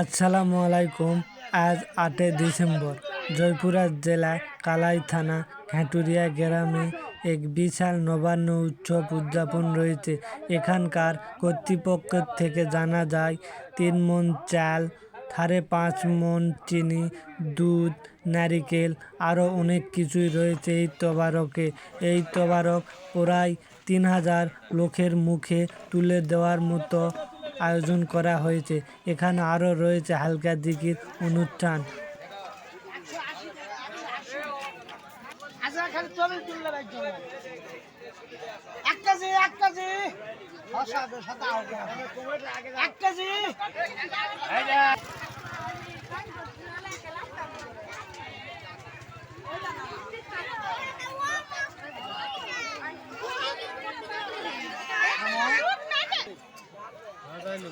আসসালামু আলাইকুম। আজ আটই ডিসেম্বর জয়পুরা জেলায় কালাই থানা ঘাটুরিয়া গ্রামে এক বিশাল নবান্ন উৎসব উদযাপন রয়েছে। এখানকার কর্তৃপক্ষের থেকে জানা যায়, তিন মন চাল, সাড়ে পাঁচ মন চিনি, দুধ, নারিকেল আরও অনেক কিছুই রয়েছে এই তবারকে। এই তবারক প্রায় তিন হাজার লোকের মুখে তুলে দেওয়ার মতো আয়োজন করা হয়েছে। এখানে আরও রয়েছে হালকা দিকির অনুষ্ঠান। আচ্ছা খালি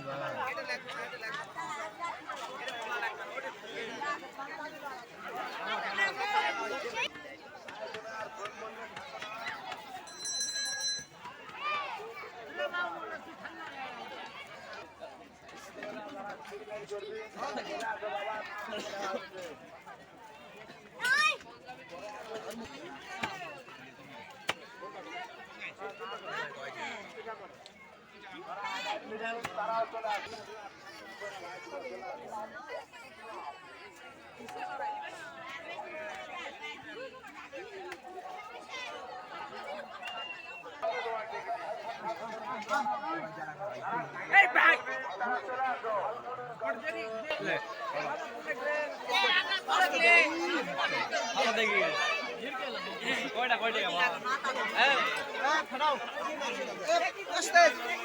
চলে তুললে রাখছো এক কেজি এক কেজি সাদা